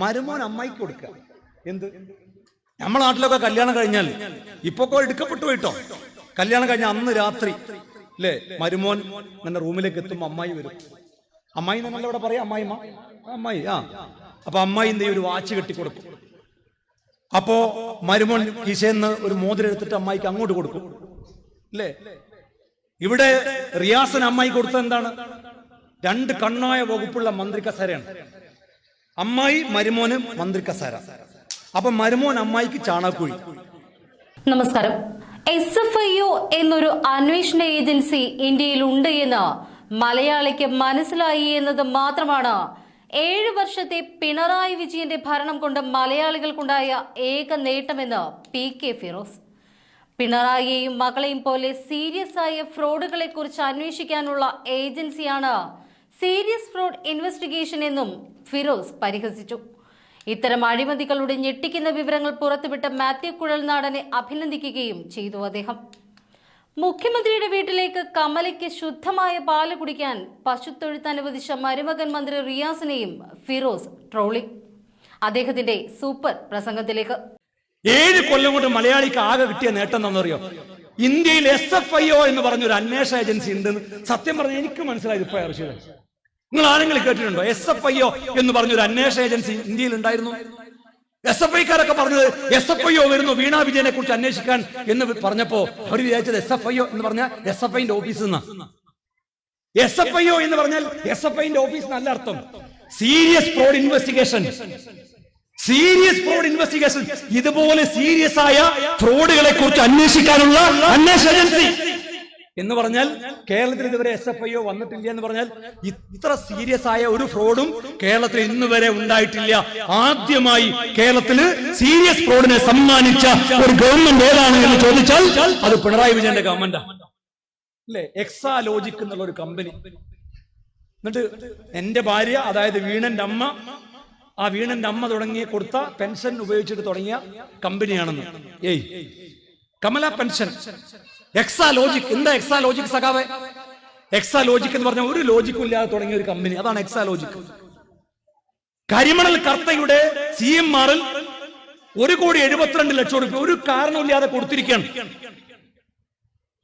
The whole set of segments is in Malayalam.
മരുമോൻ അമ്മായിക്ക് കൊടുക്കുക എന്ത്? നമ്മളെ നാട്ടിലൊക്കെ കല്യാണം കഴിഞ്ഞാൽ ഇപ്പൊ എടുക്കപ്പെട്ടു പോയിട്ടോ കല്യാണം കഴിഞ്ഞ അന്ന് രാത്രി അല്ലേ മരുമോൻ ഇങ്ങനെ റൂമിലേക്ക് എത്തുമ്പോ അമ്മായി വരും. അമ്മായി നമ്മൾ ഇവിടെ പറയാം അമ്മായി അമ്മായി ആ. അപ്പൊ അമ്മായി എന്ത് ഒരു വാച്ച് കെട്ടിക്കൊടുക്കും അപ്പോ മരുമോൻ കിശേന്ന് ഒരു മോതിരം എടുത്തിട്ട് അമ്മായിക്ക് അങ്ങോട്ട് കൊടുക്കും. അല്ലേ ഇവിടെ റിയാസൻ അമ്മായി കൊടുത്തത് എന്താണ്? രണ്ട് കണ്ണായ വകുപ്പുള്ള മന്ത്രി കസേരയാണ് അമ്മായി മരുമോന് മന്ത്രി കസാര. അപ്പൊ മരുമോൻ അമ്മായിക്ക് ചാണകക്കുഴി നമസ്കാരം. എസ് എഫ് ഐ ഒ എന്നൊരു അന്വേഷണ ഏജൻസി ഇന്ത്യയിൽ ഉണ്ട് എന്ന് മലയാളിക്ക് മനസ്സിലായി എന്നത് മാത്രമാണ്. ഏഴ് വർഷത്തെ പിണറായി വിജയന്റെ ഭരണം കൊണ്ട് മലയാളികൾക്കുണ്ടായ ഏക നേട്ടമെന്ന് പി കെ ഫിറോസ്. പിണറായിയെയും മകളെയും പോലെ സീരിയസ് ആയ ഫ്രോഡുകളെ കുറിച്ച് അന്വേഷിക്കാനുള്ള ഏജൻസിയാണ് സീരിയസ് ഫ്രോഡ് ഇൻവെസ്റ്റിഗേഷൻ എന്നും ഫിറോസ് പരിഹസിച്ചു. ഇത്തരം അഴിമതികളുടെ ഞെട്ടിക്കുന്ന വിവരങ്ങൾ പുറത്തുവിട്ട മാത്യു കുഴൽനാടനെ അഭിനന്ദിക്കുകയും ചെയ്തു അദ്ദേഹം. മുഖ്യമന്ത്രിയുടെ വീട്ടിലേക്ക് കമലയ്ക്ക് ശുദ്ധമായ പാൽ കുടിക്കാൻ പശുത്തൊഴുത്ത് അനുവദിച്ച മരുമകൻ മന്ത്രി റിയാസിനെയും ഫിറോസ് ട്രോളി. അദ്ദേഹത്തിന്റെ സൂപ്പർ പ്രസംഗത്തിലേക്ക്. ഏഴ് കൊല്ലം കൊണ്ട് മലയാളിക്ക് ആകെ കിട്ടിയ നേട്ടം എന്താണെന്നറിയോ? ഇന്ത്യയിൽ എസ് എഫ് ഐ ഒ എന്ന് പറഞ്ഞൊരു അന്വേഷണ ഏജൻസി ഉണ്ടെന്ന് സത്യം പറഞ്ഞാൽ എനിക്ക് മനസ്സിലായി ഇപ്പൊ നിങ്ങൾ ആരെങ്കിലും കേട്ടിട്ടുണ്ടോ? എസ് എഫ് ഐ ഒ എന്ന് പറഞ്ഞ ഒരു അന്വേഷണ ഏജൻസി ഇന്ത്യയിൽ ഉണ്ടായിരുന്നു. എസ് എഫ് ഐക്കാരൊക്കെ പറഞ്ഞത് എസ് എഫ് ഐ ഒ വരുന്നു വീണ വിജയനെ കുറിച്ച് അന്വേഷിക്കാൻ എന്ന് പറഞ്ഞപ്പോ അവർ വിചാരിച്ചത് എസ് എഫ് ഐ ഒ എന്ന് പറഞ്ഞ എസ് എഫ് ഐന്റെ ഓഫീസിൽ നിന്ന്. എസ് എഫ് ഐ ഒ എന്ന് പറഞ്ഞാൽ എസ് എഫ് ഐന്റെ ഓഫീസ് നല്ല അർത്ഥം. Serious fraud investigation serious fraud investigation ഇതുപോലെ സീരിയസ് ആയ ഫ്രോഡുകളെ കുറിച്ച് അന്വേഷിക്കാനുള്ള അന്വേഷണ ഏജൻസി. എന്ന് പറഞ്ഞാൽ കേരളത്തിൽ ഇതുവരെ എസ് എഫ് ഐ ഒ വന്നിട്ടില്ല എന്ന് പറഞ്ഞാൽ ഇത്ര സീരിയസ് ആയ ഒരു ഫ്രോഡും കേരളത്തിൽ ഇന്ന് വരെ ഉണ്ടായിട്ടില്ല. ആദ്യമായി കേരളത്തിൽ സീരിയസ് ഫ്രോഡിനെ സമ്മാനിച്ച ഒരു ഗവൺമെന്റ് ഏതാണ് എന്ന് ചോദിച്ചാൽ അത് പിണറായി വിജയന്റെ ഗവൺമെന്റ് അല്ലെ? എക്സാ ലോജിക് എന്നുള്ള ഒരു കമ്പനി എന്നിട്ട് എന്റെ ഭാര്യ അതായത് വീണന്റെ അമ്മ ആ വീണന്റെ അമ്മ തുടങ്ങിയ കൊടുത്ത പെൻഷൻ ഉപയോഗിച്ചിട്ട് തുടങ്ങിയ കമ്പനിയാണെന്ന് ഏയ്. കമല പെൻഷൻ എക്സാ ലോജിക് എന്താ എക്സാ ലോജിക് എക്സാലോജിക് എക്സാ ലോജിക് എന്ന് പറഞ്ഞ ഒരു ലോജിക്കും ഇല്ലാതെ തുടങ്ങിയ ഒരു കമ്പനി അതാണ് എക്സാ ലോജിക് കരിമണൽ കർത്തയുടെ സി എം ആറിൽ ഒരു കോടി എഴുപത്തിരണ്ട് ലക്ഷം രൂപ ഒരു കാരണമില്ലാതെ കൊടുത്തിരിക്കുകയാണ്.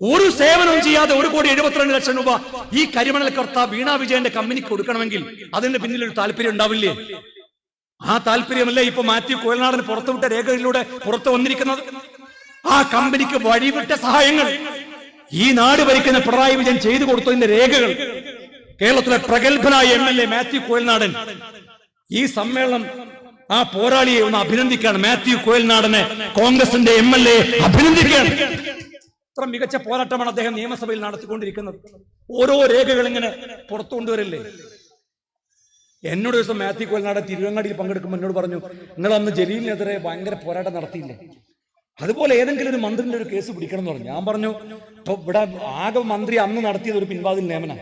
ഒരു സേവനവും ചെയ്യാതെ ഒരു കോടി എഴുപത്തിരണ്ട് ലക്ഷം രൂപ ഈ കരിമണൽ കർത്ത വീണ വിജയന്റെ കമ്പനിക്ക് കൊടുക്കണമെങ്കിൽ അതിന്റെ പിന്നിൽ ഒരു താല്പര്യം ഉണ്ടാവില്ലേ? ആ താല്പര്യമല്ലേ ഇപ്പൊ മാത്യു കോയൽനാടന് പുറത്തുവിട്ട രേഖകളിലൂടെ പുറത്തു വന്നിരിക്കുന്നത്? ആ കമ്പനിക്ക് വഴിവിട്ട സഹായങ്ങൾ. ഈ നാട് ഭരിക്കുന്ന പിണറായി വിജയൻ ചെയ്തു കൊടുത്തതിന്റെ രേഖകൾ. കേരളത്തിലെ പ്രഗത്ഭനായ M L A Mathew Kuzhalnadan. ഈ സമ്മേളനം ആ പോരാളിയെ ഒന്ന് അഭിനന്ദിക്കുകയാണ് മാത്യു കോയൽനാടനെ കോൺഗ്രസിന്റെ എം എൽ എ അഭിനന്ദിക്കുകയാണ് ഇത്ര മികച്ച പോരാട്ടമാണ് അദ്ദേഹം നിയമസഭയിൽ നടത്തിക്കൊണ്ടിരിക്കുന്നത്. ഓരോ രേഖകൾ ഇങ്ങനെ പുറത്തു കൊണ്ടുവരല്ലേ? എന്നോട് ദിവസം മാത്യു കോയൽനാടൻ തിരുവങ്ങാടിയിൽ പങ്കെടുക്കുമ്പോൾ എന്നോട് പറഞ്ഞു നിങ്ങൾ അന്ന് ജലീലിനെതിരെ ഭയങ്കര പോരാട്ടം നടത്തിയില്ലേ? അതുപോലെ ഏതെങ്കിലും ഒരു മന്ത്രിന്റെ ഒരു കേസ് പിടിക്കണം എന്ന് പറഞ്ഞു. ഞാൻ പറഞ്ഞു ഇപ്പൊ ഇവിടെ ആകെ മന്ത്രി അന്ന് നടത്തിയത് ഒരു പിൻവാതിൽ നിയമന.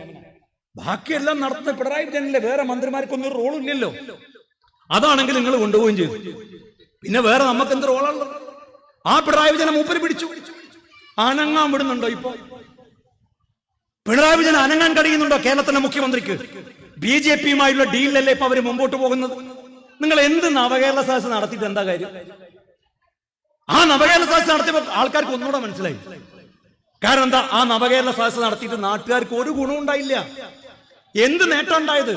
ബാക്കിയെല്ലാം നടത്തുന്ന പിണറായി വിജയനിലെ വേറെ മന്ത്രിമാർക്കൊന്നും ഒരു റോളും ഇല്ലല്ലോ. അതാണെങ്കിൽ നിങ്ങൾ കൊണ്ടുപോവുകയും ചെയ്തു. പിന്നെ വേറെ നമുക്ക് എന്ത് റോളാണല്ലോ ആ പിണറായി വിജയനെ മൂപ്പര് പിടിച്ചു. അനങ്ങാൻ വിടുന്നുണ്ടോ ഇപ്പൊ? പിണറായി വിജയൻ അനങ്ങാൻ കഴിയുന്നുണ്ടോ കേരളത്തിന്റെ മുഖ്യമന്ത്രിക്ക്? ബി ജെ പിയുമായുള്ള ഡീലല്ലേ ഇപ്പൊ അവർ മുമ്പോട്ട് പോകുന്നത്? നിങ്ങൾ എന്ത് നവകേരള സദസ് നടത്തിയിട്ട് എന്താ കാര്യം? ആ നവകേരള സദസ് നടത്തിയപ്പോ ആൾക്കാർക്ക് ഒന്നുകൂടെ മനസ്സിലായി. കാരണം എന്താ? ആ നവകേരള സദസ് നടത്തിയിട്ട് നാട്ടുകാർക്ക് ഒരു ഗുണം ഉണ്ടായില്ല. എന്ത് നേട്ടം ഉണ്ടായത്?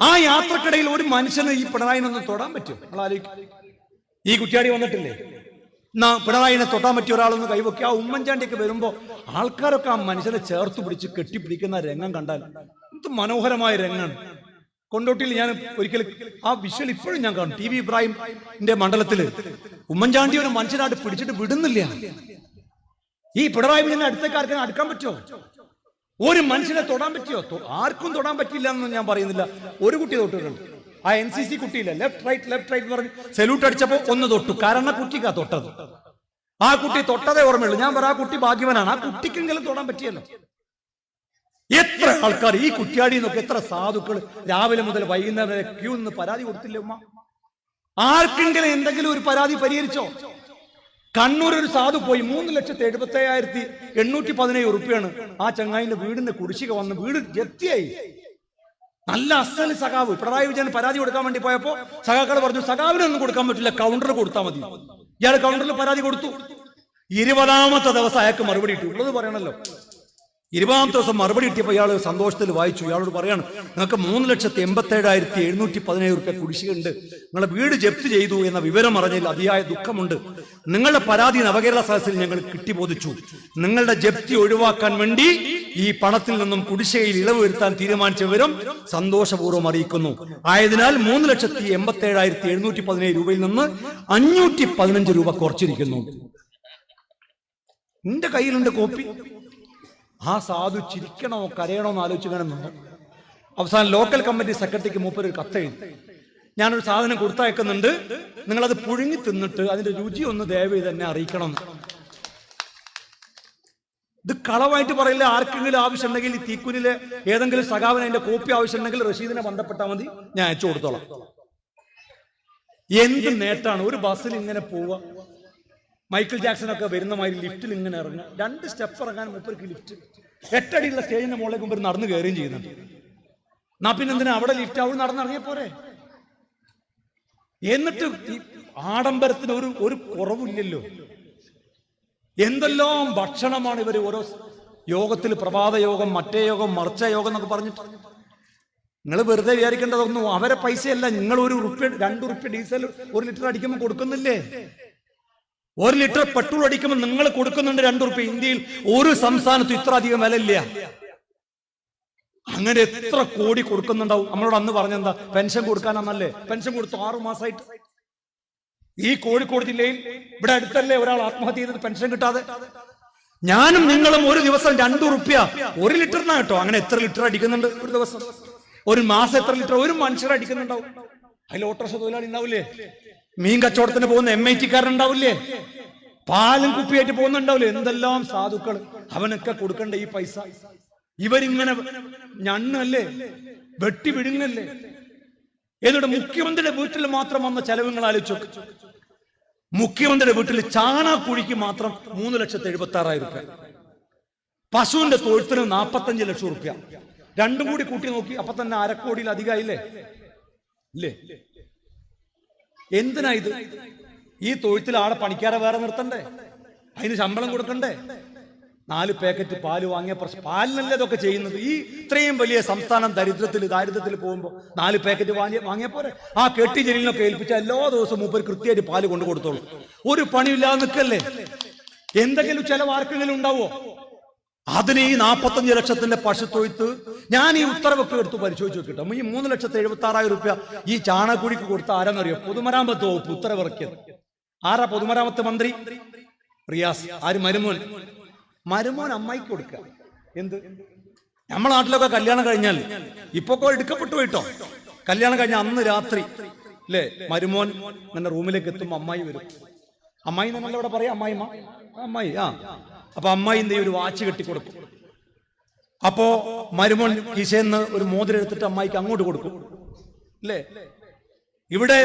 ആ യാത്രക്കിടയിൽ ഒരു മനുഷ്യന് ഈ പിണറായിനൊന്നും തൊടാൻ പറ്റും ആലോചിക്കും. ഈ കുറ്റിയാടി വന്നിട്ടില്ലേ? പിണറായിനെ തൊട്ടാൻ പറ്റിയ ഒരാളൊന്ന് കൈവക്കി. ആ ഉമ്മൻചാണ്ടിയൊക്കെ വരുമ്പോ ആൾക്കാരൊക്കെ ആ മനുഷ്യനെ ചേർത്ത് പിടിച്ച് കെട്ടിപ്പിടിക്കുന്ന രംഗം കണ്ടാൽ എന്ത് മനോഹരമായ രംഗമാണ് കൊണ്ടോട്ടിയിൽ ഞാൻ ഒരിക്കലും ആ വിഷ്വൽ ഇപ്പോഴും ഞാൻ കാണും. ടി വി ഇബ്രാഹിമിന്റെ മണ്ഡലത്തിൽ ഉമ്മൻചാണ്ടി ഒരു മനുഷ്യനായിട്ട് പിടിച്ചിട്ട് വിടുന്നില്ല. ഈ പിണറായി വിജയൻ അടുത്തക്കാർക്ക് അടുക്കാൻ പറ്റുമോ? ഒരു മനുഷ്യനെ തൊടാൻ പറ്റിയോ? ആർക്കും തൊടാൻ പറ്റില്ല എന്ന് ഞാൻ പറയുന്നില്ല. ഒരു കുട്ടി തൊട്ടിട്ടുണ്ട് ആ എൻ സി സി കുട്ടിയില്ല? ലെഫ്റ്റ് റൈറ്റ് ലെഫ്റ്റ് റൈറ്റ് പറഞ്ഞ് സെല്യൂട്ട് അടിച്ചപ്പോ ഒന്ന് തൊട്ടു. കാരണം കുട്ടിക്കാ തൊട്ടത്. ആ കുട്ടി തൊട്ടതേ ഓർമ്മയുള്ളൂ. ഞാൻ പറ ആ കുട്ടി ഭാഗ്യവനാണ്. ആ കുട്ടിക്കെങ്കിലും തൊടാൻ പറ്റിയല്ലോ. എത്ര ആൾക്കാർ ഈ കുട്ടിയാടി എന്നൊക്കെ എത്ര സാധുക്കൾ രാവിലെ മുതൽ വൈകുന്നേരം ക്യൂ നിന്ന് പരാതി കൊടുത്തില്ല ഉമ്മ? ആർക്കെങ്കിലും എന്തെങ്കിലും ഒരു പരാതി പരിഹരിച്ചോ? കണ്ണൂർ ഒരു സാധു പോയി മൂന്ന് ലക്ഷത്തി എഴുപത്തി അയ്യായിരത്തി എണ്ണൂറ്റി പതിനേഴ് ഉറുപ്പിയാണ് ആ ചങ്ങായിന്റെ വീടിന്റെ കുടിശ്ശിക വന്ന് വീട് ജപ്തിയായി. നല്ല അസൽ സഖാവ് പിണറായി വിജയൻ പരാതി കൊടുക്കാൻ വേണ്ടി പോയപ്പോ സഖാക്കൾ പറഞ്ഞു സഖാവിനൊന്നും കൊടുക്കാൻ പറ്റില്ല കൗണ്ടറിൽ കൊടുത്താൽ മതി. ഇയാൾ കൗണ്ടറിൽ പരാതി കൊടുത്തു. ഇരുപതാമത്തെ ദിവസം അയാൾക്ക് മറുപടി ഇട്ടു ഉള്ളത് പറയണല്ലോ. ഇരുപതാമത്തെ ദിവസം മറുപടി കിട്ടിയപ്പോൾ ഇയാൾ സന്തോഷത്തിൽ വായിച്ചു. ഇയാളോട് പറയാണ് നിങ്ങൾക്ക് മൂന്ന് ലക്ഷത്തി എൺപത്തി ഏഴായിരത്തി എഴുന്നൂറ്റി പതിനേഴ് റുപ്യ കുടിശ്ശികയുണ്ട്. നിങ്ങളെ വീട് ജപ്തി ചെയ്തു എന്ന വിവരം അറിഞ്ഞതിൽ അതിയായ ദുഃഖമുണ്ട്. നിങ്ങളുടെ പരാതി നവകേരള സദസ്സിൽ ഞങ്ങൾ കിട്ടിബോധിച്ചു. നിങ്ങളുടെ ജപ്തി ഒഴിവാക്കാൻ വേണ്ടി ഈ പണത്തിൽ നിന്നും കുടിശ്ശികയിൽ ഇളവ് വരുത്താൻ തീരുമാനിച്ച വിവരം സന്തോഷപൂർവം അറിയിക്കുന്നു. ആയതിനാൽ മൂന്ന് ലക്ഷത്തി എൺപത്തി ഏഴായിരത്തി എഴുന്നൂറ്റി പതിനേഴ് രൂപയിൽ നിന്ന് അഞ്ഞൂറ്റി പതിനഞ്ച് രൂപ കുറച്ചിരിക്കുന്നു. നിന്റെ കയ്യിലുണ്ട് കോപ്പി. ആ സാധു ചിരിക്കണോ കരയണോ എന്ന് ആലോചിച്ച് നിന്നു അവസാനം ലോക്കൽ കമ്മിറ്റി സെക്രട്ടറിക്ക് മൂപ്പര് ഒരു കത്ത് എഴുതി. ഞാനൊരു സാധനം കൊടുത്തയക്കുന്നുണ്ട്. നിങ്ങളത് പുഴുങ്ങി തിന്നിട്ട് അതിന്റെ രുചി ഒന്ന് ദയവ് തന്നെ അറിയിക്കണം. ഇത് കളവായിട്ട് പറയില്ല ആർക്കെങ്കിലും ആവശ്യമുണ്ടെങ്കിൽ ഈ തീക്കുനിലെ ഏതെങ്കിലും സഖാവിന് അതിന്റെ കോപ്പി ആവശ്യമുണ്ടെങ്കിൽ റഷീദിനെ ബന്ധപ്പെട്ടാൽ മതി ഞാൻ അയച്ചു കൊടുത്തോളാം. എന്ത് നേട്ടാണ്? ഒരു ബസ്സിൽ ഇങ്ങനെ പോവുക. മൈക്കിൾ ജാക്സൺ ഒക്കെ വരുന്ന മാതിരി ലിഫ്റ്റിൽ ഇങ്ങനെ ഇറങ്ങുക. രണ്ട് സ്റ്റെപ്പ് ഇറങ്ങാൻ മുപ്പർക്ക് ലിഫ്റ്റ് എട്ടടിയുള്ള സ്റ്റേജിന്റെ മുകളിലേക്ക് മുമ്പ് നടന്നു കയറുകയും ചെയ്യുന്നുണ്ട്. എന്നാ പിന്നെ എന്തിനാ? അവിടെ ലിഫ്റ്റ് അവിടെ നടന്നിറങ്ങിയ പോരെ? എന്നിട്ട് ആഡംബരത്തിന് ഒരു ഒരു കുറവില്ലല്ലോ. എന്തെല്ലാം ഭക്ഷണമാണ് ഇവർ ഓരോ യോഗത്തിൽ പ്രഭാത യോഗം മറ്റേ യോഗം മറിച്ച യോഗം എന്നൊക്കെ പറഞ്ഞിട്ട്. നിങ്ങൾ വെറുതെ വിചാരിക്കേണ്ടതൊന്നും അവരെ പൈസയല്ല. നിങ്ങൾ ഒരു റുപ്യ രണ്ട് റുപ്യ ഡീസൽ ഒരു ലിറ്റർ അടിക്കുമ്പോൾ കൊടുക്കുന്നില്ലേ? ഒരു ലിറ്റർ പെട്രോൾ അടിക്കുമ്പോൾ നിങ്ങൾ കൊടുക്കുന്നുണ്ട് രണ്ടു റുപ്യ ഇന്ത്യയിൽ ഒരു സംസ്ഥാനത്തും ഇത്ര അധികം വില ഇല്ല അങ്ങനെ എത്ര കോടി കൊടുക്കുന്നുണ്ടാവും? നമ്മളോട് അന്ന് പറഞ്ഞെന്താ? പെൻഷൻ കൊടുക്കാനാന്നല്ലേ? പെൻഷൻ കൊടുത്തു ആറു മാസമായിട്ട് ഈ കോഴിക്കോട് ജില്ലയിൽ ഇവിടെ അടുത്തല്ലേ ഒരാൾ ആത്മഹത്യ ചെയ്തത്? പെൻഷൻ കിട്ടാതെ. ഞാനും നിങ്ങളും ഒരു ദിവസം രണ്ടു റുപ്യ ഒരു ലിറ്ററിനാ കേട്ടോ. അങ്ങനെ എത്ര ലിറ്റർ അടിക്കുന്നുണ്ട് ഒരു ദിവസം? ഒരു മാസം എത്ര ലിറ്റർ? ഒരു മനുഷ്യർ അടിക്കുന്നുണ്ടാവും. അതിൽ ഓട്ടോറിക്ഷ തൊഴിലാളി ഉണ്ടാവില്ലേ? മീൻ കച്ചവടത്തിന് പോകുന്ന എം ഐ ടിക്കാരുണ്ടാവില്ലേ പാലും കുപ്പിയായിട്ട് പോകുന്നുണ്ടാവില്ലേ? എന്തെല്ലാം സാധുക്കൾ അവനൊക്കെ കൊടുക്കണ്ട ഈ പൈസ. ഇവരിങ്ങനെ ഞണ്ണല്ലേ? വെട്ടി വിഴുങ്ങല്ലേ എന്നിട്ട് മുഖ്യമന്ത്രിയുടെ വീട്ടിൽ മാത്രം വന്ന ചെലവുകൾ ആലോചിച്ചു മുഖ്യമന്ത്രിയുടെ വീട്ടിൽ ചാണാക്കുഴിക്ക് മാത്രം മൂന്ന് ലക്ഷത്തി എഴുപത്തി ആറായിരം രൂപ പശുവിന്റെ തൊഴുത്തിന് നാപ്പത്തഞ്ച് ലക്ഷം റുപ്യ. രണ്ടും കൂടി കൂട്ടി നോക്കി അപ്പൊ തന്നെ അരക്കോടിയിൽ അധികമായില്ലേ ഇല്ലേ? എന്തിനാ ഇത്? ഈ തൊഴുത്തിൽ ആളെ പണിക്കാരെ വേറെ നിർത്തണ്ടേ? അതിന് ശമ്പളം കൊടുക്കണ്ടേ? നാല് പാക്കറ്റ് പാൽ വാങ്ങിയ പ്രശ്നം. പാലിനല്ലേ ഇതൊക്കെ ചെയ്യുന്നത്? ഈ ഇത്രയും വലിയ സംസ്ഥാനം ദരിദ്രത്തിൽ ദാരിദ്ര്യത്തിൽ പോകുമ്പോൾ നാല് പാക്കറ്റ് വാങ്ങിയ വാങ്ങിയ പോരെ? ആ കെട്ടി ജലീലിനൊക്കെ ഏൽപ്പിച്ച എല്ലാ ദിവസവും മൂപ്പർ കൃത്യമായിട്ട് പാൽ കൊണ്ടു കൊടുത്തോളൂ ഒരു പണിയില്ലാതെ നിൽക്കല്ലേ? എന്തെങ്കിലും ചില ആർക്കെങ്കിലും ഉണ്ടാവോ? അതിന് ഈ നാൽപ്പത്തഞ്ച് ലക്ഷത്തിന്റെ പശുത്തൊഴുത്ത് ഞാൻ ഈ ഉത്തരവൊക്കെ എടുത്ത് പരിശോധിച്ച് നോക്കിട്ടോ. ഈ മൂന്ന് ലക്ഷത്തി എഴുപത്തി ആറായിരം റുപ്യ ഈ ചാണകുഴിക്ക് കൊടുത്ത ആരാന്നറിയോ? പൊതുമരാമത്ത് വകുപ്പ് ഉത്തരവിറക്കിയത്. ആരാ പൊതുമരാമത്ത് മന്ത്രി? റിയാസ്. ആര്? മരുമോൻ. മരുമോൻ അമ്മായിക്ക് കൊടുക്കുക. എന്ത്? നമ്മളെ നാട്ടിലൊക്കെ കല്യാണം കഴിഞ്ഞാൽ ഇപ്പൊ എടുക്കപ്പെട്ടു പോയിട്ടോ. കല്യാണം കഴിഞ്ഞ അന്ന് രാത്രി അല്ലേ മരുമോൻ എന്നെ റൂമിലേക്ക് എത്തുമ്പോ അമ്മായി വരും. അമ്മായി ഇവിടെ പറയാം? അമ്മായിമ്മ? അമ്മായി ആ. അപ്പൊ അമ്മ ഇന്ത്യ ഒരു വാച്ച് കെട്ടി കെട്ടിക്കൊടുക്കും അപ്പോ മരുമോൻ കിശേന്ന് ഒരു മോതിരം എടുത്തിട്ട് അമ്മായിക്ക് അങ്ങോട്ട് കൊടുക്കും. അല്ലേ? ഇവിടെ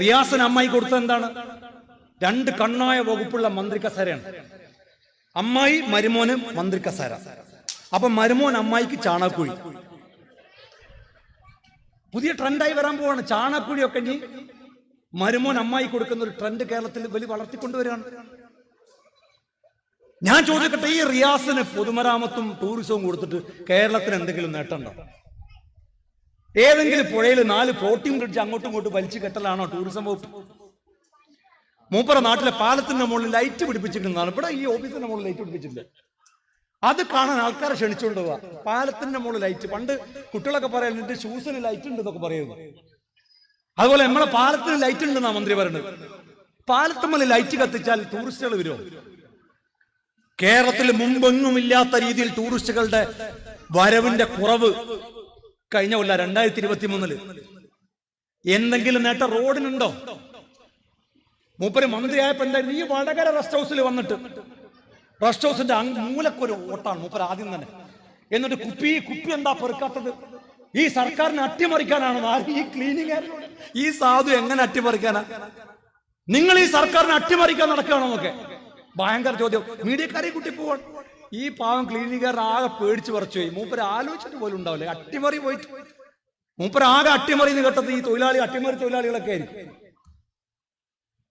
റിയാസൻ അമ്മായി കൊടുത്തത് എന്താണ്? രണ്ട് കണ്ണായ വകുപ്പുള്ള മന്ത്രി കസേരയാണ് അമ്മായി മരുമോന് മന്ത്രി കസേര അപ്പൊ മരുമോൻ അമ്മായിക്ക് ചാണാക്കുഴി. പുതിയ ട്രെൻഡായി വരാൻ പോവാണ്. ചാണകക്കുഴിയൊക്കെ ഇനി മരുമോൻ അമ്മായി കൊടുക്കുന്ന ഒരു ട്രെൻഡ് കേരളത്തിൽ വലിയ വളർത്തിക്കൊണ്ടുവരികയാണ്. ഞാൻ ചോദിക്കട്ടെ ഈ റിയാസിന് പൊതുമരാമത്തും ടൂറിസവും കൊടുത്തിട്ട് കേരളത്തിന് എന്തെങ്കിലും നേട്ടമുണ്ടോ? ഏതെങ്കിലും പുഴയിൽ നാല് ഫ്ലോട്ടിംഗ് ബ്രിഡ്ജ് അങ്ങോട്ടും ഇങ്ങോട്ടും വലിച്ചു കെട്ടലാണോ ടൂറിസം വകുപ്പ്? മൂപ്പറ നാട്ടിലെ പാലത്തിന്റെ മുകളിൽ ലൈറ്റ് പിടിപ്പിച്ചിട്ടുള്ളതാണ് ഇവിടെ ഈ ഓഫീസിന്റെ മുകളിൽ ലൈറ്റ് പിടിപ്പിച്ചിട്ടില്ല അത് കാണാൻ ആൾക്കാരെ ക്ഷണിച്ചുകൊണ്ട് പോവാ. പാലത്തിന്റെ മുകളിൽ ലൈറ്റ് പണ്ട് കുട്ടികളൊക്കെ എന്റെ ഷൂസിന് ലൈറ്റ് ഉണ്ട് എന്നൊക്കെ പറയുന്നു. അതുപോലെ നമ്മളെ പാലത്തിന് ലൈറ്റ് ഉണ്ടെന്നാ മന്ത്രി പറയുന്നത്. മുകളിൽ ലൈറ്റ് കത്തിച്ചാൽ ടൂറിസ്റ്റുകൾ വരുമോ കേരളത്തിൽ മുമ്പെങ്ങുമില്ലാത്ത രീതിയിൽ ടൂറിസ്റ്റുകളുടെ വരവിന്റെ കുറവ് കഴിഞ്ഞ കൊല്ല രണ്ടായിരത്തി ഇരുപത്തി മൂന്നിൽ എന്തെങ്കിലും നേട്ടം റോഡിനുണ്ടോ? മൂപ്പര് മന്ത്രിയായപ്പോ എന്തായിരുന്നു? ഈ വടകര റെസ്റ്റ് ഹൗസിൽ വന്നിട്ട്. റെസ്റ്റ് ഹൗസിന്റെ മൂലക്കൊരു ഓട്ടാണ് മൂപ്പര് ആദ്യം തന്നെ. എന്നിട്ട് കുപ്പി കുപ്പി എന്താ പെറുക്കാത്തത്? ഈ സർക്കാരിനെ അട്ടിമറിക്കാനാണോ ഈ ക്ലീനിങ് ഈ സാധു എങ്ങനെ അട്ടിമറിക്കാനാ? നിങ്ങൾ ഈ സർക്കാരിനെ അട്ടിമറിക്കാൻ നടക്കുകയാണോ എന്നൊക്കെ. ഭയങ്കര ചോദ്യം. മീഡിയക്കാരെ കുട്ടി പോവാൻ. ഈ പാവം ക്ലീനിക്കാർ ആകെ പേടിച്ച് പറിച്ചു പോയി. മൂപ്പര് ആലോചിച്ചിട്ട് പോലും ഉണ്ടാവില്ലേ. അട്ടിമറി പോയിട്ട്. മൂപ്പര് ആകെ അട്ടിമറി എന്ന് കേട്ടത് ഈ തൊഴിലാളി അട്ടിമറി തൊഴിലാളികളൊക്കെ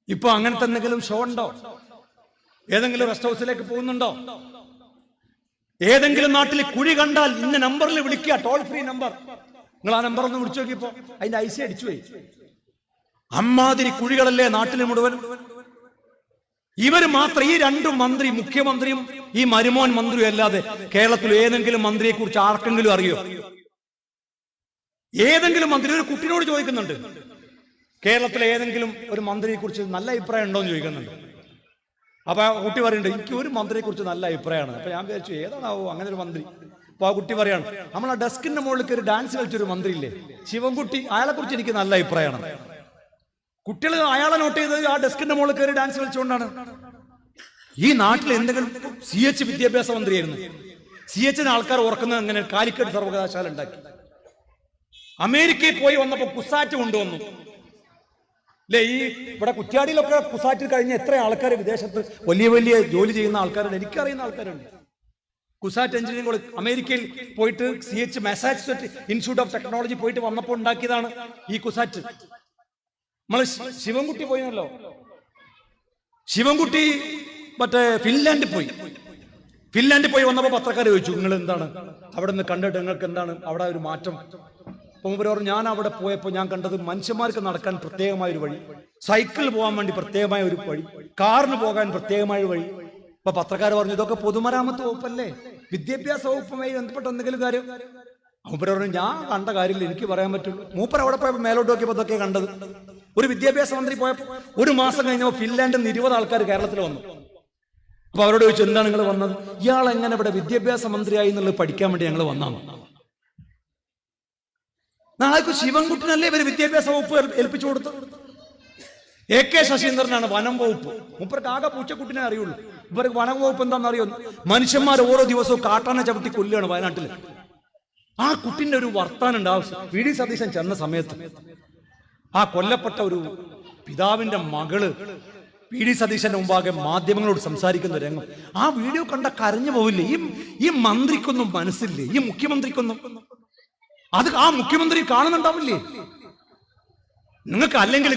ഇപ്പൊ അങ്ങനത്തെ എന്തെങ്കിലും ഷോ ഉണ്ടോ? ഏതെങ്കിലും റെസ്റ്റ് ഹൗസിലേക്ക് പോകുന്നുണ്ടോ? ഏതെങ്കിലും നാട്ടിൽ കുഴി കണ്ടാൽ ഇന്ന നമ്പറിൽ വിളിക്കുക. ടോൾ ഫ്രീ നമ്പർ നിങ്ങൾ ആ നമ്പർ ഒന്ന് വിളിച്ചു നോക്കിയപ്പോ അതിന്റെ ഐസി അടിച്ചു പോയി. അമ്മാതിരി കുഴികളല്ലേ നാട്ടിൽ മുഴുവൻ ഇവർ മാത്രം ഈ രണ്ട് മന്ത്രി മുഖ്യമന്ത്രിയും ഈ മരുമോൻ മന്ത്രിയും അല്ലാതെ കേരളത്തിൽ ഏതെങ്കിലും മന്ത്രിയെ കുറിച്ച് ആർക്കെങ്കിലും അറിയോ? ഏതെങ്കിലും മന്ത്രി ഒരു കുട്ടിനോട് ചോദിക്കുന്നുണ്ട്. കേരളത്തിലെ ഏതെങ്കിലും ഒരു മന്ത്രിയെ കുറിച്ച് നല്ല അഭിപ്രായം ഉണ്ടോ എന്ന് ചോദിക്കുന്നുണ്ട്. അപ്പൊ ആ കുട്ടി പറയുന്നുണ്ട് എനിക്ക് ഒരു മന്ത്രിയെ കുറിച്ച് നല്ല അഭിപ്രായമാണ്. അപ്പൊ ഞാൻ വിചാരിച്ചു ഏതാണാവോ അങ്ങനെ ഒരു മന്ത്രി? അപ്പൊ ആ കുട്ടി പറയാണ് നമ്മൾ ആ ഡെസ്കിന്റെ മുകളിൽ ഒരു ഡാൻസ് കളിച്ചൊരു മന്ത്രി ഇല്ലേ ശിവൻകുട്ടി അയാളെ കുറിച്ച് എനിക്ക് നല്ല അഭിപ്രായമാണ്. കുട്ടികൾ അയാളെ നോട്ട് ചെയ്തത് ആ ഡെസ്കിന്റെ മുകളിൽ കയറി ഡാൻസ് കളിച്ചുകൊണ്ടാണ്. ഈ നാട്ടിൽ എന്തെങ്കിലും സി എച്ച് വിദ്യാഭ്യാസ മന്ത്രിയായിരുന്നു. സി എച്ചിന് ആൾക്കാർ ഓർക്കുന്നത് അങ്ങനെ കാലിക്കറ്റ് സർവകലാശാല ഉണ്ടാക്കി. അമേരിക്കയിൽ പോയി വന്നപ്പോ കുസാറ്റ് കൊണ്ടുവന്നു. അല്ലെ ഈ ഇവിടെ കുറ്റ്യാടിയിലൊക്കെ കുസാറ്റിൽ കഴിഞ്ഞ എത്ര ആൾക്കാർ വിദേശത്ത് വലിയ വലിയ ജോലി ചെയ്യുന്ന ആൾക്കാരുണ്ട്? എനിക്കറിയുന്ന ആൾക്കാരുണ്ട്. കുസാറ്റ് എഞ്ചിനീയറിംഗ് കോളേജ് അമേരിക്കയിൽ പോയിട്ട് C H Massachusetts institute of technology പോയിട്ട് വന്നപ്പോൾ ഉണ്ടാക്കിയതാണ് ഈ കുസാറ്റ്. നമ്മൾ ശിവൻകുട്ടി പോയിരുന്നല്ലോ ശിവൻകുട്ടി മറ്റേ ഫിൻലാൻഡിൽ പോയി. ഫിൻലാൻഡിൽ പോയി വന്നപ്പോൾ പത്രക്കാർ ചോദിച്ചു നിങ്ങൾ എന്താണ് അവിടെ നിന്ന് കണ്ടിട്ട് നിങ്ങൾക്ക് എന്താണ്? അവിടെ ഒരു മാറ്റം. അപ്പൊ പറഞ്ഞു ഞാൻ അവിടെ പോയപ്പോൾ ഞാൻ കണ്ടത് മനുഷ്യന്മാർക്ക് നടക്കാൻ പ്രത്യേകമായ ഒരു വഴി സൈക്കിൾ പോകാൻ വേണ്ടി പ്രത്യേകമായ ഒരു വഴി കാറിന് പോകാൻ പ്രത്യേകമായ ഒരു വഴി. ഇപ്പൊ പത്രക്കാർ പറഞ്ഞു ഇതൊക്കെ പൊതുമരാമത്ത് വകുപ്പല്ലേ? വിദ്യാഭ്യാസ വകുപ്പുമായി ബന്ധപ്പെട്ട എന്തെങ്കിലും കാര്യം? മൂപ്പര് പറഞ്ഞു ഞാൻ കണ്ട കാര്യമില്ല എനിക്ക് പറയാൻ പറ്റുള്ളൂ മൂപ്പർ അവിടെ പോയപ്പോൾ മേലോട്ട് നോക്കിയപ്പോൾ ഇതൊക്കെ കണ്ടത്. ഒരു വിദ്യാഭ്യാസ മന്ത്രി പോയപ്പോൾ ഒരു മാസം കഴിഞ്ഞപ്പോൾ ഫിൻലാൻഡിൽ നിന്ന് ഇരുപത് ആൾക്കാർ കേരളത്തിൽ വന്നു. അപ്പൊ അവരോട് ചോദിച്ചു എന്താണ് നിങ്ങൾ വന്നത്? ഇയാൾ എങ്ങനെ ഇവിടെ വിദ്യാഭ്യാസ മന്ത്രിയായി എന്നുള്ളത് പഠിക്കാൻ വേണ്ടി ഞങ്ങൾ വന്നാണ്. നാളേക്ക് ശിവൻകുട്ടനല്ലേ ഇവർ വിദ്യാഭ്യാസ വകുപ്പ് ഏൽ- ഏൽപ്പിച്ചു കൊടുത്തു? എ കെ ശശീന്ദ്രനാണ് വനം വകുപ്പ്. മുപ്പർക്ക് ആകെ പൂച്ചക്കുട്ടിനെ അറിയുള്ളൂ. ഇവർക്ക് വനം വകുപ്പ് എന്താണെന്ന് അറിയുന്നു മനുഷ്യന്മാർ ഓരോ ദിവസവും കാട്ടാന ചവിട്ടി കൊല്ലുകയാണ് വയനാട്ടിൽ ആ കുട്ടിന്റെ ഒരു വർത്താനുണ്ട് ആ വി ഡി സതീശൻ ചെന്ന സമയത്ത് ആ കൊല്ലപ്പെട്ട ഒരു പിതാവിന്റെ മകൾ പി ഡി സതീശന്റെ മുമ്പാകെ മാധ്യമങ്ങളോട് സംസാരിക്കുന്ന രംഗം. ആ വീഡിയോ കണ്ട കരഞ്ഞു പോവില്ലേ? ഈ ഈ മന്ത്രിക്കൊന്നും മനസ്സില്ലേ? ഈ മുഖ്യമന്ത്രിക്കൊന്നും? അത് ആ മുഖ്യമന്ത്രി കാണുന്നുണ്ടാവില്ലേ? നിങ്ങൾക്ക് അല്ലെങ്കിൽ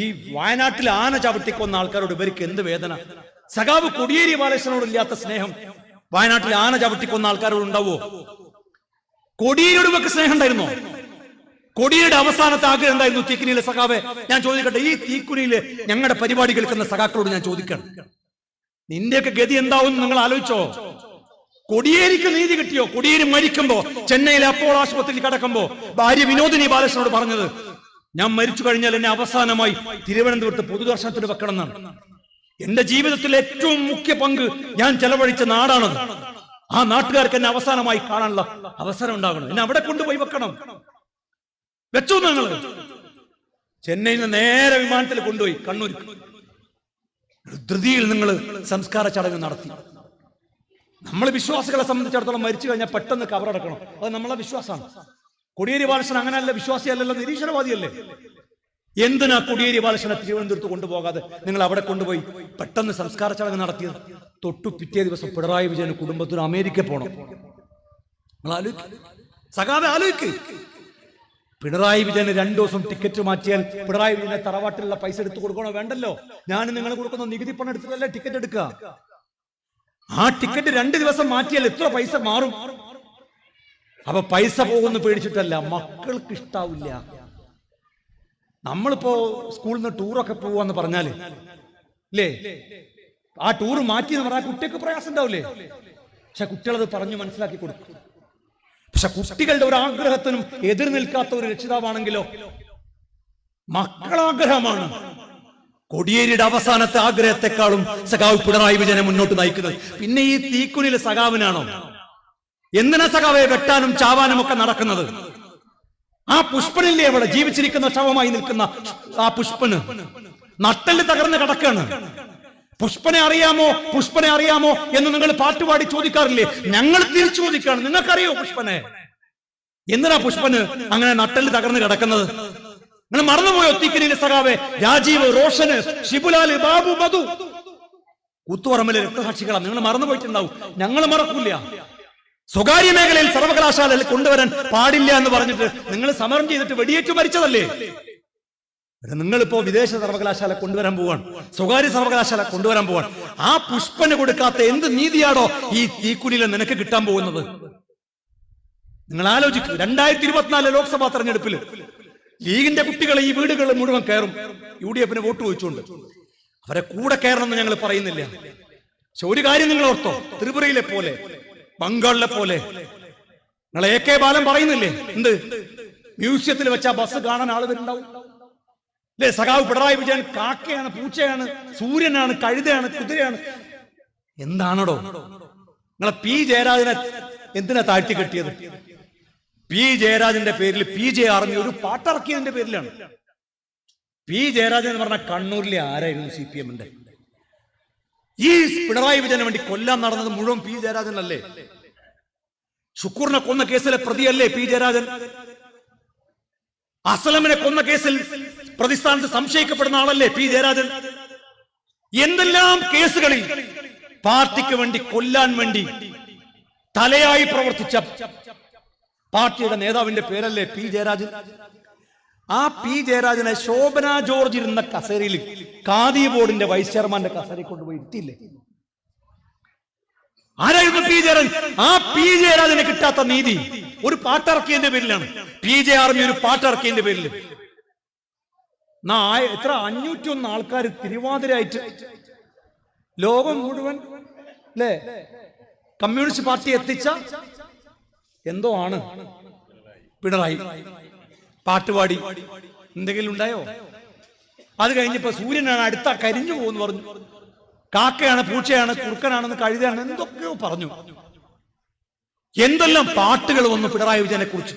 ഈ വയനാട്ടിൽ ആന ചവിട്ടിക്കൊന്ന ആൾക്കാരോട് ഇവർക്ക് എന്ത് വേദന? സഖാവ് കൊടിയേരി ബാലകൃഷ്ണനോട് ഇല്ലാത്ത സ്നേഹം വയനാട്ടിൽ ആന ചവിട്ടിക്കൊന്ന ആൾക്കാരോട് ഉണ്ടാവോ കൊടിയേരിയോട് ഇവക്ക് സ്നേഹം ഉണ്ടായിരുന്നോ? കൊടിയുടെ അവസാനത്തെ ആഗ്രഹം എന്തായിരുന്നു? തീക്കുനിയിലെ സഖാവെ ഞാൻ ചോദിക്കട്ടെ ഈ തീക്കുനിയിലെ ഞങ്ങളുടെ പരിപാടി കേൾക്കുന്ന സഖാക്കളോട് ഞാൻ ചോദിക്കണം നിന്റെയൊക്കെ ഗതി എന്താവും നിങ്ങൾ ആലോചിച്ചോ? കൊടിയേരിക്ക് നീതി കിട്ടിയോ? കൊടിയേരി മരിക്കുമ്പോ ചെന്നൈയിലെ അപ്പോൾ ആശുപത്രിയിൽ കിടക്കുമ്പോ ഭാര്യ വിനോദിനി ബാലകൃഷ്ണനോട് പറഞ്ഞത് ഞാൻ മരിച്ചു കഴിഞ്ഞാൽ എന്നെ അവസാനമായി തിരുവനന്തപുരത്ത് പൊതുദർശനത്തിന് വെക്കണം എന്നാണ് എന്റെ ജീവിതത്തിലെ ഏറ്റവും മുഖ്യ പങ്ക് ഞാൻ ചെലവഴിച്ച നാടാണത്. ആ നാട്ടുകാർക്ക് എന്നെ അവസാനമായി കാണാനുള്ള അവസരം ഉണ്ടാകണം. എന്നെ അവിടെ കൊണ്ടുപോയി വെക്കണം. വെച്ചു നിങ്ങൾ ചെന്നൈയിൽ നിന്ന് നേരെ വിമാനത്തിൽ കൊണ്ടുപോയി കണ്ണൂർ ധൃതിയിൽ നിങ്ങൾ സംസ്കാര ചടങ്ങ് നടത്തി. നമ്മൾ വിശ്വാസികളെ സംബന്ധിച്ചിടത്തോളം മരിച്ചു കഴിഞ്ഞാൽ പെട്ടെന്ന് കവറടക്കണം. അത് നമ്മളെ വിശ്വാസമാണ്. കൊടിയേരി ബാലകൃഷ്ണൻ അങ്ങനെയല്ല വിശ്വാസിയല്ലല്ലോ നിരീശ്വരവാദിയല്ലേ? എന്തിനാ കുടിയേരി ബാലകൃഷ്ണനെ തിരുവനന്തപുരത്ത് കൊണ്ടുപോകാതെ നിങ്ങൾ അവിടെ കൊണ്ടുപോയി പെട്ടെന്ന് സംസ്കാര ചടങ്ങ് നടത്തിയത്? തൊട്ടു പിറ്റേ ദിവസം പിണറായി വിജയൻ കുടുംബത്തിന് അമേരിക്ക പോണം. സഖാവെ ആലോചിക്ക്. പിണറായി വിജയന് രണ്ടു ദിവസം ടിക്കറ്റ് മാറ്റിയാൽ പിണറായി വിജയനെ തറവാട്ടിലുള്ള പൈസ എടുത്തു കൊടുക്കണോ വേണ്ടല്ലോ? ഞാൻ നിങ്ങൾ കൊടുക്കുന്ന നികുതി പണം എടുത്തിട്ടല്ലേ ടിക്കറ്റ് എടുക്കുക? ആ ടിക്കറ്റ് രണ്ട് ദിവസം മാറ്റിയാൽ എത്ര പൈസ മാറും? അപ്പൊ പൈസ പോകുന്നു പേടിച്ചിട്ടല്ല മക്കൾക്ക് ഇഷ്ടാവില്ല. നമ്മളിപ്പോ സ്കൂളിൽ നിന്ന് ടൂറൊക്കെ പോവാന്ന് പറഞ്ഞാൽ അല്ലേ ആ ടൂർ മാറ്റി എന്ന് പറഞ്ഞാൽ കുട്ടിക്ക് പ്രയാസം ഉണ്ടാവില്ലേ? പക്ഷെ കുട്ടികളത് പറഞ്ഞു മനസ്സിലാക്കി കൊടുക്കും. പക്ഷെ കുട്ടികളുടെ ഒരു ആഗ്രഹത്തിനും എതിർ നിൽക്കാത്ത ഒരു രക്ഷിതാവാണെങ്കിലോ? മക്കളാഗ്രഹമാണ്. കൊടിയേരിയുടെ അവസാനത്തെ ആഗ്രഹത്തെക്കാളും സഖാവ് പിണറായി വിജയനെ മുന്നോട്ട് നയിക്കുന്നത്. പിന്നെ ഈ തീക്കുനിൽ സഖാവിനാണോ? എന്തിനാ സഖാവെ വെട്ടാനും ചാവാനും ഒക്കെ നടക്കുന്നത്? ആ പുഷ്പനില്ലേ അവിടെ ജീവിച്ചിരിക്കുന്ന ശവമായി നിൽക്കുന്ന ആ പുഷ്പന്? നട്ടൽ തകർന്ന് കിടക്കാണ്. പുഷ്പനെ അറിയാമോ? പുഷ്പനെ അറിയാമോ? എന്ന് നിങ്ങൾ പാട്ടുപാടി ചോദിക്കാറില്ലേ? ഞങ്ങൾ തിരിച്ചു ചോദിക്കാണ് നിങ്ങൾക്കറിയോ പുഷ്പനെ? എന്തിനാ പുഷ്പന് അങ്ങനെ നട്ടൽ തകർന്ന് കിടക്കുന്നത്? നിങ്ങൾ മറന്നുപോയോ തീക്കിനിലെ സഖാവെ? രാജീവ് റോഷന് ഷിബുലാൽ ബാബു മധു. കൂത്തുപറമ്പിലെ രക്തസാക്ഷികളാണ് നിങ്ങൾ മറന്നുപോയിട്ടുണ്ടാവും. ഞങ്ങൾ മറക്കൂല. സ്വകാര്യ മേഖലയിൽ സർവകലാശാലയിൽ കൊണ്ടുവരാൻ പാടില്ല എന്ന് പറഞ്ഞിട്ട് നിങ്ങൾ സമരം ചെയ്തിട്ട് വെടിയേറ്റ് മരിച്ചതല്ലേ? നിങ്ങളിപ്പോ വിദേശ സർവകലാശാല കൊണ്ടുവരാൻ പോവാണ്. സ്വകാര്യ സർവകലാശാല കൊണ്ടുവരാൻ പോവാണ്. ആ പുഷ്പന് കൊടുക്കാത്ത എന്ത് നീതിയാണോ ഈ തീക്കുലിയിൽ നിനക്ക് കിട്ടാൻ പോകുന്നത്? നിങ്ങൾ ആലോചിക്കും രണ്ടായിരത്തി ഇരുപത്തിനാല് ലോക്സഭാ തെരഞ്ഞെടുപ്പിൽ ലീഗിന്റെ കുട്ടികൾ ഈ വീടുകൾ മുഴുവൻ കയറും. യു ഡി എഫിന് വോട്ട് ചോദിച്ചുകൊണ്ട് അവരെ കൂടെ കയറണമെന്ന് ഞങ്ങൾ പറയുന്നില്ല. പക്ഷെ ഒരു കാര്യം നിങ്ങൾ ഓർത്തോ? ത്രിപുരയിലെ പോലെ ബംഗാളിലെ പോലെ. നിങ്ങൾ എ കെ ബാലൻ പറയുന്നില്ലേ? എന്ത്? മ്യൂസിയത്തിൽ വെച്ച ബസ് കാണാൻ ആൾ വരുന്നുണ്ടാവും. അല്ലേ സഖാവ് പിണറായി വിജയൻ കാക്കയാണ് പൂച്ചയാണ് സൂര്യനാണ് കഴുതയാണ് കുതിരയാണ്. എന്താണോ നിങ്ങളെ പി ജയരാജനെ എന്തിനാ താഴ്ത്തി കെട്ടിയത്? പി ജയരാജന്റെ പേരിൽ പി ജെ ആർമി ഒരു പാട്ടിറക്കിയതിന്റെ പേരിലാണ്. പി ജയരാജൻ എന്ന് പറഞ്ഞ കണ്ണൂരിലെ ആരായിരുന്നു സി പി എമ്മിന്റെ? ഈ പിണറായി വിജയന് വേണ്ടി കൊല്ലാൻ നടന്നത് മുഴുവൻ പി ജയരാജൻ അല്ലേ? ഷുക്കൂറിനെ കൊന്ന കേസിലെ പ്രതിയല്ലേ പി ജയരാജൻ? അസലമിനെ കൊന്ന കേസിൽ പ്രതിസ്ഥാനത്ത് സംശയിക്കപ്പെടുന്ന ആളല്ലേ പി ജയരാജൻ? എന്തെല്ലാം കേസുകളിൽ പാർട്ടിക്ക് വേണ്ടി കൊല്ലാൻ വേണ്ടി തലയായി പ്രവർത്തിച്ച പാർട്ടിയുടെ നേതാവിന്റെ പേരല്ലേ പി ജയരാജൻ? ആ പി ജയരാജനെ ശോഭന ജോർജ് ഇരുന്ന കസേരയിൽ കാദി ബോർഡിന്റെ വൈസ് ചെയർമാന്റെ കസേരയിൽ കൊണ്ടുപോയി ഇരുത്തിയില്ലേ? ആരായിരുന്നു പി ജയരാജൻ? ആ പി ജയരാജന് കിട്ടാത്ത നീതി ഒരു പാട്ടിറക്കിയതിന്റെ പേരിലാണ്. പി ജെ ആർമി ഒരു പാട്ടിറക്കിയതിന്റെ പേരിൽ എത്ര അഞ്ഞൂറ്റി ഒന്ന് ആൾക്കാർ തിരുവാതിരായിട്ട് ലോകം മുഴുവൻ അല്ലേ കമ്മ്യൂണിസ്റ്റ് പാർട്ടി എത്തിച്ച എന്തോ ആണ്? പിണറായി. പാട്ടുപാടി എന്തെങ്കിലും ഉണ്ടായോ? അത് കഴിഞ്ഞപ്പോ സൂര്യനാണ് അടുത്ത കരിഞ്ഞു പോകുന്നു പറഞ്ഞു. കാക്കയാണ് പൂച്ചയാണ് കുറുക്കനാണെന്ന് കഴുതയാണ് എന്തൊക്കെയോ പറഞ്ഞു. എന്തെല്ലാം പാട്ടുകൾ വന്നു പിണറായി വിജയനെ കുറിച്ച്?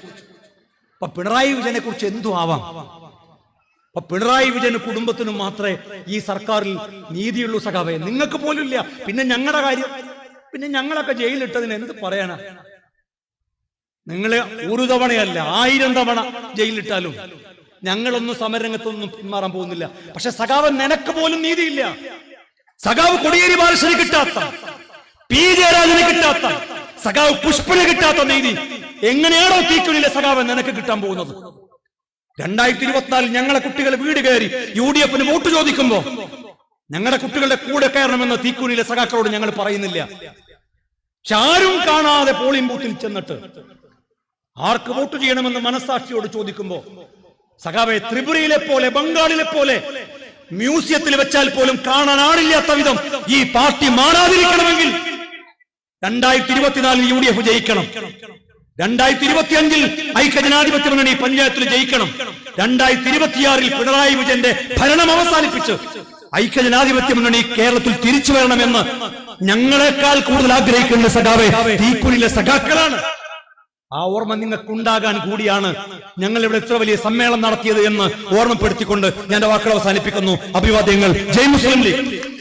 അപ്പൊ പിണറായി വിജയനെ കുറിച്ച് എന്തു ആവാം. അപ്പൊ പിണറായി വിജയന് കുടുംബത്തിനും മാത്രമേ ഈ സർക്കാരിൽ നീതിയുള്ളൂ സഖാവേ. നിങ്ങൾക്ക് പോലും ഇല്ല പിന്നെ ഞങ്ങളുടെ കാര്യം. പിന്നെ ഞങ്ങളൊക്കെ ജയിലിട്ടതിന് എന്ത് പറയാനാ? നിങ്ങളെ ഒരു തവണയല്ല ആയിരം തവണ ജയിലിട്ടാലും ഞങ്ങളൊന്നും സമരരംഗത്തൊന്നും പിന്മാറാൻ പോകുന്നില്ല. പക്ഷെ സഖാവ് നിനക്ക് പോലും നീതിയില്ല. സഖാവ് കൊടിയേരി ബാലശ്ശേരി കിട്ടാത്ത പി ജയരാജന് കിട്ടാത്ത സഖാവ് പുഷ്പന് കിട്ടാത്ത നീതി എങ്ങനെയാണോ തീക്കുള്ളിലെ സഖാവ് നിനക്ക് കിട്ടാൻ പോകുന്നത്? രണ്ടായിരത്തി ഇരുപത്തിനാലിൽ ഞങ്ങളെ കുട്ടികൾ വീട് കയറി യു ഡി എഫിന് വോട്ട് ചോദിക്കുമ്പോ ഞങ്ങളുടെ കുട്ടികളുടെ കൂടെ കയറണമെന്ന് തീക്കുള്ളിലെ സഖാക്കളോട് ഞങ്ങൾ പറയുന്നില്ല. പക്ഷെ ആരും കാണാതെ പോളിംഗ് ബൂത്തിൽ ചെന്നിട്ട് ആർക്ക് വോട്ട് ചെയ്യണമെന്ന് മനസാക്ഷിയോട് ചോദിക്കുമ്പോ സഖാവെ ത്രിപുരയിലെ പോലെ ബംഗാളിലെ പോലെ മ്യൂസിയത്തിൽ വെച്ചാൽ പോലും കാണാൻ ആളില്ലാത്ത വിധം ഈ പാർട്ടി മാറാതിരിക്കണമെങ്കിൽ രണ്ടായിരത്തി ഇരുപത്തിനാലിൽ യു ഡി എഫ് ജയിക്കണം. രണ്ടായിരത്തി ഇരുപത്തി അഞ്ചിൽ ഐക്യജനാധിപത്യ മുന്നണി പഞ്ചായത്തിൽ ജയിക്കണം. രണ്ടായിരത്തി ഇരുപത്തിയാറിൽ പിണറായി വിജയന്റെ ഭരണം അവസാനിപ്പിച്ച് ഐക്യജനാധിപത്യ മുന്നണി കേരളത്തിൽ തിരിച്ചു വരണമെന്ന് ഞങ്ങളെക്കാൾ കൂടുതൽ ആഗ്രഹിക്കുന്ന സഖാവെ തീക്കുരിലെ സഖാക്കളാണ്. ആ ഓർമ്മ നിങ്ങൾക്കുണ്ടാകാൻ കൂടിയാണ് ഞങ്ങൾ ഇവിടെ ഇത്ര വലിയ സമ്മേളനം നടത്തിയത് എന്ന് ഓർമ്മപ്പെടുത്തിക്കൊണ്ട് ഞാൻ വാക്കുകൾ അവസാനിപ്പിക്കുന്നു. അഭിവാദ്യങ്ങൾ. ജയ് മുസ്ലിം ലീഗ്.